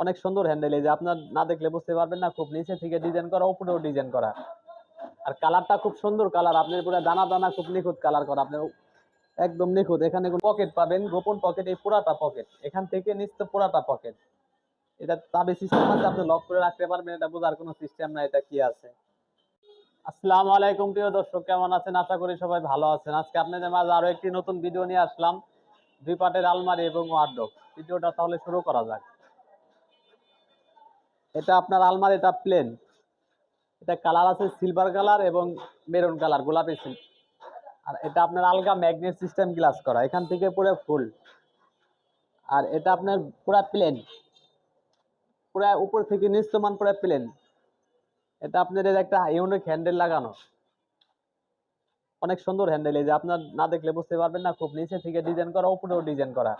অনেক সুন্দর হ্যান্ডেল এই যে আপনার না দেখলে বুঝতে পারবেন না, খুব নিচে থেকে ডিজাইন করা, উপরেও ডিজাইন করা। আর কালারটা খুব সুন্দর কালার আপনার পুরো দানা দানা খুব নিখুঁত কালার করা, আপনার একদম নিখুঁত। এখানে পকেট পাবেন, গোপন পকেট এই পুরাটা পকেট এখান থেকে নিচ পুরাটা পকেট এটা চাবি সিস্টেম আছে, আপনি লক করে রাখতে পারবেন, এটা বোঝার কোনো সিস্টেম না এটা কি আছে? আসসালামু আলাইকুম, প্রিয় দর্শক, কেমন আছেন? আশা করি সবাই ভালো আছেন। আজকে আপনাদের মাঝে আরও একটি নতুন ভিডিও নিয়ে আসলাম, দুই পাটের আলমারি এবং ওয়ার্ডরোব ভিডিওটা তাহলে শুরু করা যাক। এটা আপনার আলমারিটা প্লেন এটা কালার আছে সিলভার কালার এবং মেরুন কালার গোলাপি সিল আর এটা আপনার আলগা ম্যাগনেট সিস্টেম গ্লাস করা, এখান থেকে পুরো ফুল আর এটা আপনার পুরা প্লেন পুরা উপর থেকে নিস্তমান পুরা প্লেন এটা আপনার একটা ইউনিক হ্যান্ডেল লাগানো। অনেক সুন্দর হ্যান্ডেল এই যে, আপনার না দেখলে বুঝতে পারবেন না, খুব নিচে থেকে ডিজাইন করা, উপরেও ডিজাইন করা।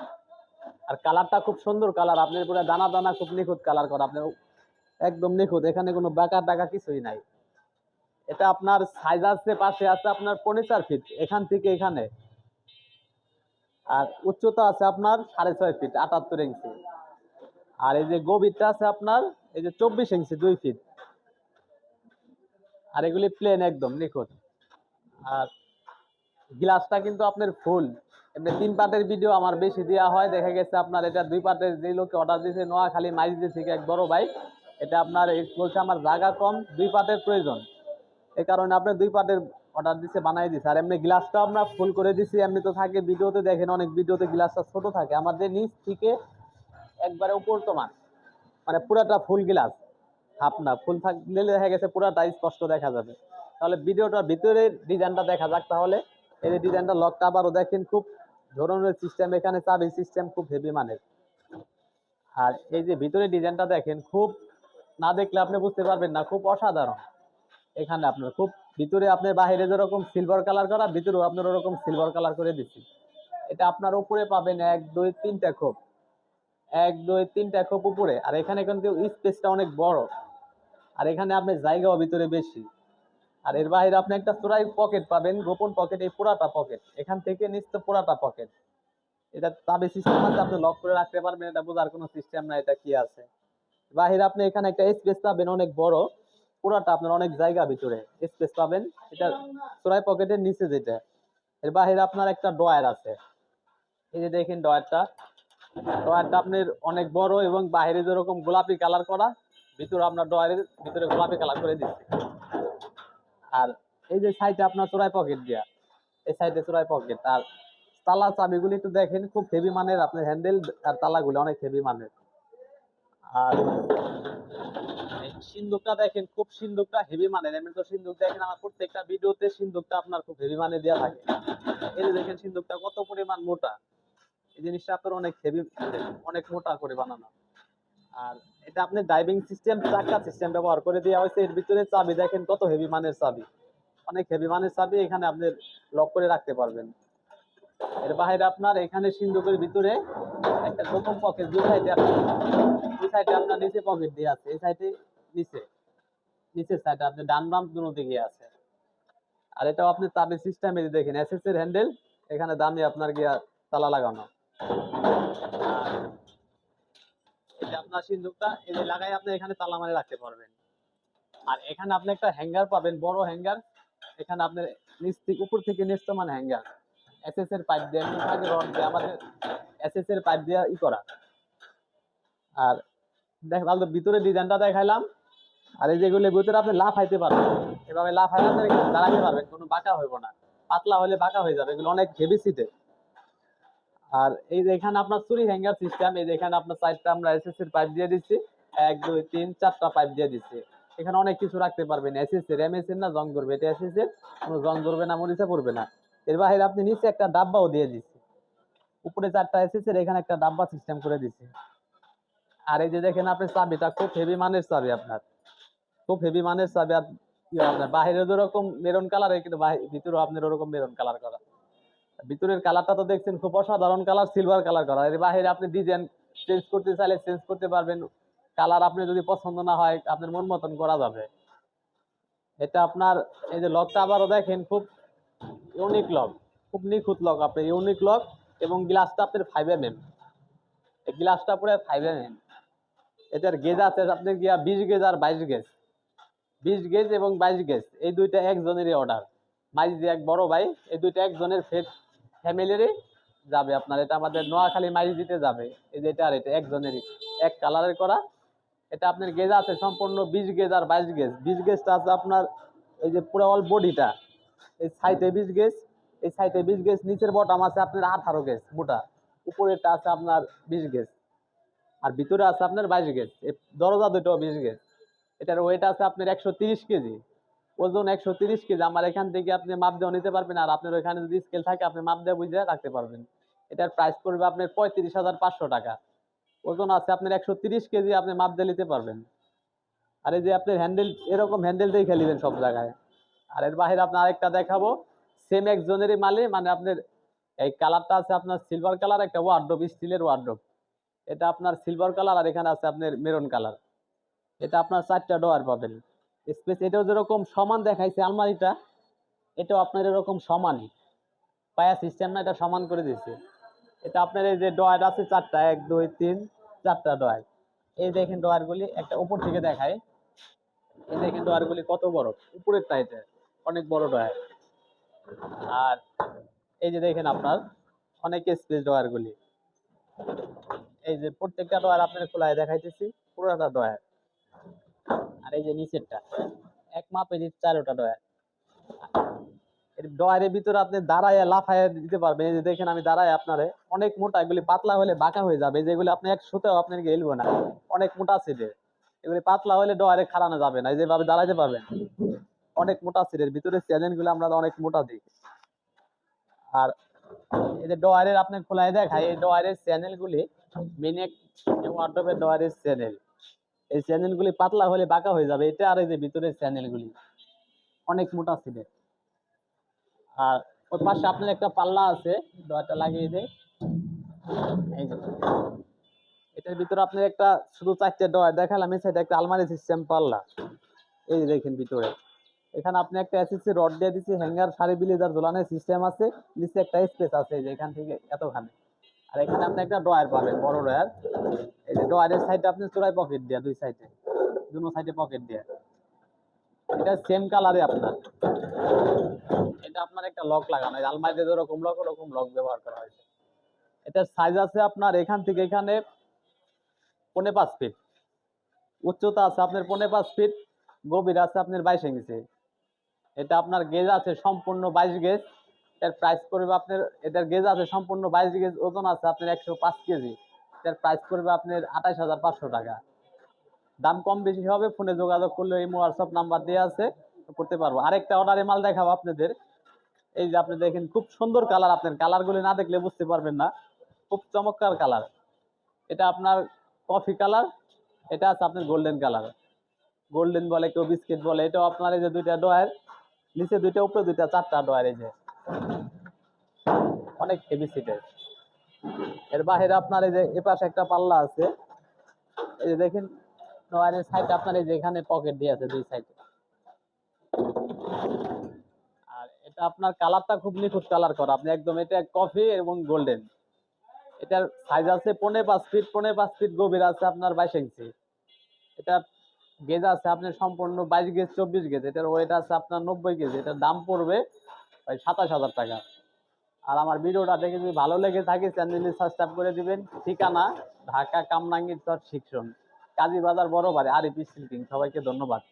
আর কালারটা খুব সুন্দর কালার আপনার পুরো দানা দানা, খুব নিখুঁত কালার করা, আপনার একদম নিখুঁত, এখানে কোনো বাঁকা টাকা কিছুই নাই। এটা আপনার সাইজ আছে, পাশে আছে আপনার পনেরো ফিট এখান থেকে এখানে। আর উচ্চতা আছে আপনার সাড়ে ছয় ফিট আটাত্তর ইঞ্চি আর এই যে গভীরটা আছে আপনার, এই যে চব্বিশ ইঞ্চি দুই ফিট আর এগুলি প্লেন একদম নিখুঁত। আর গ্লাসটা কিন্তু আপনার ফুল এমনি তিন পার্টের ভিডিও আমার বেশি দেওয়া হয়, দেখা গেছে আপনার এটা দুই পার্টের যে লোকে অর্ডার দিয়েছে নোয়াখালী মাইজদি থেকে এক বড় ভাই। এটা আপনার বলছে আমার জায়গা কম, দুই পার্টের প্রয়োজন। এই কারণে আপনি দুই পার্টের অর্ডার দিচ্ছে বানাই দিছে। আর এমনি গ্লাসটা আমরা ফুল করে দিছি, এমনি তো থাকে ভিডিওতে দেখেন, অনেক ভিডিওতে গ্লাসটা ছোট থাকে। আমাদের নিচ থেকে একবারে উপর সমান মানে পুরাটা ফুল গ্লাস হাফ না ফুল থাকলে দেখা গেছে পুরাটা স্পষ্ট দেখা যাবে। তাহলে ভিডিওটার ভিতরে ডিজাইনটা দেখা যাক তাহলে। এই যে ডিজাইনটা লকটা আবারও দেখেন, খুব ধরনের সিস্টেম এখানে চাবি সিস্টেম খুব হেভি মানের। আর এই যে ভিতরে ডিজাইনটা দেখেন, খুব না দেখলে আপনি বুঝতে পারবেন না, খুব অসাধারণ। এখানে আপনার খুব, ভিতরে আপনার বাইরে যেরকম সিলভার কালার করা, ভিতরেও আপনার ওরকম সিলভার কালার করে দিচ্ছি এটা আপনার উপরে পাবেন এক, দুই, তিনটা খোপ। এক, দুই, তিনটা খোপ উপরে। আর এখানে কিন্তু স্পেসটা অনেক বড়। আর এখানে আপনি জায়গাও ভিতরে বেশি। আর এর বাইরে আপনি একটা চোরাই পকেট পাবেন, গোপন পকেট এই পুরাটা পকেট এখান থেকে নিচ পুরাটা পকেট এটা চাবি সিস্টেম আছে, আপনি লক করে রাখতে পারবেন, এটা বোঝার কোনো সিস্টেম না এটা কি আছে। বাহিরে আপনি এখানে একটা স্পেস পাবেন অনেক বড়। পুরাটা আপনার অনেক জায়গা ভিতরে স্পেস পাবেন। এটা চোরাই পকেটের নিচে যেটা। এর বাহিরে আপনার একটা ডয়ার আছে। এই যে দেখেন ডয়ারটা ডয়ারটা আপনার অনেক বড় এবং বাইরে যেরকম গোলাপি কালার করা, ভিতরে আপনার ডয়ারের ভিতরে গোলাপি কালার করে দিচ্ছে। আর এই যে সাইডে আপনার চোরাই পকেট দিয়া। এই সাইডে চোরাই পকেট আর তালা চাবিগুলি একটু দেখেন, খুব হেভি মানের আপনার হ্যান্ডেল আর তালাগুলি অনেক হেভি মানের। আর সিন্দুকটা দেখেন, খুব সিন্দুকটা হেভি মানে এমনি তো দেখেন, আমার প্রত্যেকটা ভিডিওতে সিন্দুকটা আপনার খুব হেভি মানে দেওয়া থাকে। এই যে দেখেন, সিন্দুকটা কত পরিমাণ মোটা। এই জিনিসটা আপনার অনেক হেভি অনেক মোটা করে বানানো। আর এটা আপনি ড্রাইভিং সিস্টেম চাকা সিস্টেম ব্যবহার করে দেওয়া হয়েছে। এর ভিতরে চাবি দেখেন, কত হেভি মানের চাবি। অনেক হেভি মানের চাবি এখানে আপনি লক করে রাখতে পারবেন। এর বাইরে আপনার এখানে সিন্ধুকের ভিতরে একটা গোপন পকেট দুই সাইডে সাইডে আপনার নিচে পকেট দিয়ে আছে, এই সাইডে নিচে, নিচের সাইডে আপনি ডান বাম দুনো দিকে আছে। আর এটাও আপনি চাবি সিস্টেমে দেখেন এসএস এর হ্যান্ডেল এখানে দামি আপনার গিয়া তালা লাগানো। এটা আপনার সিন্দুকটা, এই যে লাগাই আপনি, এখানে তালা মারে রাখতে পারবেন। আর এখানে আপনি একটা হ্যাঙ্গার পাবেন, বড় হ্যাঙ্গার এখানে আপনার নিচ থেকে, উপর থেকে নিচতে মানে হ্যাঙ্গার এসএস এর পাইপ দিয়ে আমাদের এসএস এর পাইপ দিয়ে ই করা। আর দেখ ভালো ভিতরে ডিজাইনটা দেখাইলাম। আর এই যেগুলো ভিতরে আপনি লাফ হাইতে পারবেন। এভাবে লাফ এখানে দাঁড়াতে পারবেন, কোনো বাঁকা হইব না। পাতলা হলে বাঁকা হয়ে যাবে, এগুলো অনেক হেভি সিটে আর এই যে এখানে আপনার চুরি হ্যাঙ্গার সিস্টেম এই যে এখানে আপনার চারটা আমরা এসএস এর পাইপ দিয়ে দিচ্ছি এক, দুই, তিন, চারটা পাইপ দিয়ে দিচ্ছি এখানে অনেক কিছু রাখতে পারবেন এসএস এর এমএস এর না, জং করবে। এটা এসএস এর কোনো জং ধরবে না, মরিচা পড়বে না। এর বাইরে আপনি নিচে একটা ডাব্বাও দিয়ে দিচ্ছি উপরে চারটা এসএস এর এখানে একটা ডাব্বা সিস্টেম করে দিচ্ছি আর এই যে দেখেন আপনি চাবিটা খুব হেভি মানের চাবি আপনার। খুব হেভি মানের চাবি ইয়ে আপনার। বাইরে যেরকম মেরুন কালার কিন্তু ভিতরেও আপনার ওরকম মেরুন কালার করা। ভিতরের কালারটা তো দেখছেন খুব অসাধারণ কালার সিলভার কালার করা। এর বাহিরে আপনি ডিজাইন চেঞ্জ করতে চাইলে চেঞ্জ করতে পারবেন। কালার আপনি যদি পছন্দ না হয়, আপনার মন মতন করা যাবে। এটা আপনার, এই যে লকটা আবারও দেখেন, খুব ইউনিক লক খুব নিখুঁত লক আপনার ইউনিক লক এবং গ্লাসটা আপনার ফাইভ এম এম এই গ্লাসটা পুরো ফাইভ এম এম এটার গেজ আছে আপনার গিয়া বিশ গেজ আর বাইশ গেজ। বিশ গেজ এবং বাইশ গেজ, এই দুইটা একজনেরই অর্ডার মাইজ দিয়ে এক বড় ভাই, এই দুইটা একজনের ফের ফ্যামিলিরই যাবে আপনার। এটা আমাদের নোয়াখালী মাইজ দিতে যাবে। এই যে এটা আর এটা একজনেরই। এক কালারের করা। এটা আপনার গেজ আছে সম্পূর্ণ বিশ গেজ আর বাইশ গেজ। বিশ গেজটা আছে আপনার এই যে পুরো অল বডিটা এই সাইডে বিশ গেজ, এই সাইডে বিশ গেজ, নিচের বটাম আছে আপনার আঠারো গেজ মোটা। উপরেরটা আছে আপনার বিশ গেজ। আর ভিতরে আছে আপনার বাইশ গেজ দরজা দুটো বিশ গেজ এটার ওয়েট আছে আপনার একশো তিরিশ কেজি ওজন একশো তিরিশ কেজি আমার এখান থেকে আপনি মাপ দেওয়া নিতে পারবেন আর আপনার ওইখানে যদি স্কেল থাকে, আপনি মাপ দেওয়া বুঝে রাখতে পারবেন। এটার প্রাইস পড়বে আপনার পঁয়ত্রিশ হাজার পাঁচশো টাকা। ওজন আছে আপনার একশো তিরিশ কেজি আপনি মাপ দিয়ে নিতে পারবেন। আর এই যে আপনার হ্যান্ডেল এরকম হ্যান্ডেল দিয়ে খেলিবেন সব জায়গায়। আর এর বাইরে আপনার আরেকটা দেখাবো। সেম একজনেরই মালে মানে আপনার এই কালারটা আছে আপনার সিলভার কালার একটা ওয়ার্ড্রোপ স্টিলের ওয়ার্ড্রোপ এটা আপনার সিলভার কালার আর এখানে আছে আপনার মেরুন কালার এটা আপনার চারটা ডোয়ার পাবেন। স্পেস এটাও যেরকম সমান দেখাইছে আলমারিটা, এটাও আপনার এরকম সমানই। পায়া সিস্টেম না, এটা সমান করে দিয়েছে। এটা আপনার এই যে ডয়ার আছে চারটা, এক, দুই, তিন, চারটা ডয়ার এই দেখেন ডয়ারগুলি একটা উপর থেকে দেখায়। এই দেখেন ডয়ারগুলি কত বড় উপরের টাইটের অনেক বড় ডয়ার আর এই যে দেখেন আপনার, অনেক স্পেস ডয়ারগুলি এই যে প্রত্যেকটা ডয়ার আপনার খোলায় দেখাইতেছি, পুরোটা ডয়ার। আর এই যে নিচেরটা, এক মাপে দিচ্ছে চারোটা ডয়ার। ডয়ারের ভিতরে আপনি দাঁড়ায় লাফায় দিতে পারবেন। এই যে দেখেন আমি দাঁড়ায় আপনারে, অনেক মোটা, এগুলি পাতলা হলে বাঁকা হয়ে যাবে। যেগুলি আপনি এক সুতেও আপনার গেলবো না। অনেক মোটা সিটের এগুলি পাতলা হলে ডয়ারে খাড়ানো যাবে না। যেভাবে দাঁড়াইতে পারবেন। অনেক মোটা সিটের ভিতরে চ্যানেলগুলো আমরা অনেক মোটা দিই। আর এই যে ডয়ারের আপনি খোলায় দেখায় এই ডয়ারের চ্যানেল গুলি মিনি ডয়ারের চ্যানেল এই চ্যানেল পাতলা হলে বাঁকা হয়ে যাবে। এটা আর এই যে ভিতরের চ্যানেল গুলি, অনেক মোটা সিটের আর ওর পাশে আপনার একটা পাল্লা আছে লাগিয়ে দেয় এই যে। এটার ভিতরে আপনার একটা শুধু চারটে ডয়ার দেখালাম সাইডে একটা আলমারি সিস্টেম পাল্লা। এই দেখেন ভিতরে। এখানে আপনি একটা এসএসসি রড দিয়ে দিচ্ছি হ্যাঙ্গার সারি বিলিজার ঝোলানোর সিস্টেম আছে, নিচে একটা স্পেস আছে যে এখান থেকে এতখানে। আর এখানে আপনি একটা ডয়ার পাবেন, বড় ডয়ার এই যে ডয়ারের সাইডে আপনি চোরাই পকেট দেয়া, দুই সাইডে দুনো সাইডে পকেট দেয়া। এটা সেম কালারে আপনার। এটা আপনার একটা লক লাগানো, এই আলমারিতে যেরকম লক ওরকম লক ব্যবহার করা হয়েছে। এটার সাইজ আছে আপনার এখান থেকে এখানে পৌনে পাঁচ ফিট উচ্চতা আছে আপনার পৌনে পাঁচ ফিট গভীর আছে আপনার বাইশ ইঞ্চি। এটা আপনার গেজ আছে সম্পূর্ণ বাইশ গেজ এটার প্রাইস পড়বে আপনার, এটার গেজ আছে সম্পূর্ণ বাইশ গেজ ওজন আছে আপনার একশো পাঁচ কেজি। এটার প্রাইস পড়বে আপনার আঠাশ হাজার পাঁচশো টাকা। দাম কম বেশি হবে, ফোনে যোগাযোগ করলে এই হোয়াটসঅ্যাপ নাম্বার দেওয়া আছে, করতে পারব। আরেকটা অর্ডারে মাল দেখাবো আপনাদের। এই যে আপনি দেখেন, খুব সুন্দর কালার আপনার। কালারগুলি না দেখলে বুঝতে পারবেন না। খুব চমৎকার কালার এটা আপনার কফি কালার এটা আছে আপনার গোল্ডেন কালার গোল্ডেন বলে কেউ বিস্কিট বলে, এটাও আপনার এই যে দুইটা ডয়ার নিচে দুইটা, উপরে দুইটা, চারটা ডয়ার এই যে। অনেক হেভি সিটের এর বাইরে আপনার এই যে এপাশে একটা পাল্লা আছে, এই যে দেখেন ডয়ারের সাইডে আপনার এই যে এখানে পকেট দিয়ে আছে দুই সাইডে আর এটা আপনার কালারটা খুব নিখুঁত কালার করা। আপনি একদম এটা কফি এবং গোল্ডেন এটার সাইজ আছে পৌনে পাঁচ ফিট পৌনে পাঁচ ফিট গভীর আছে আপনার বাইশ ইঞ্চি এটা গেজ আছে আপনার সম্পূর্ণ বাইশ গেজ চব্বিশ গেজ এটার ওয়েট আছে আপনার নব্বই কেজি এটার দাম পড়বে ওই সাতাশ হাজার টাকা। আর আমার ভিডিওটা দেখে যদি ভালো লেগে থাকে, চ্যানেলটি সাবস্ক্রাইব করে দিবেন। ঠিকানা, ঢাকা কামরাঙ্গীর চর শিক্ষণ। কাজী বাজার বড় বাড়ি আরিফ সিল্কিং সবাইকে ধন্যবাদ।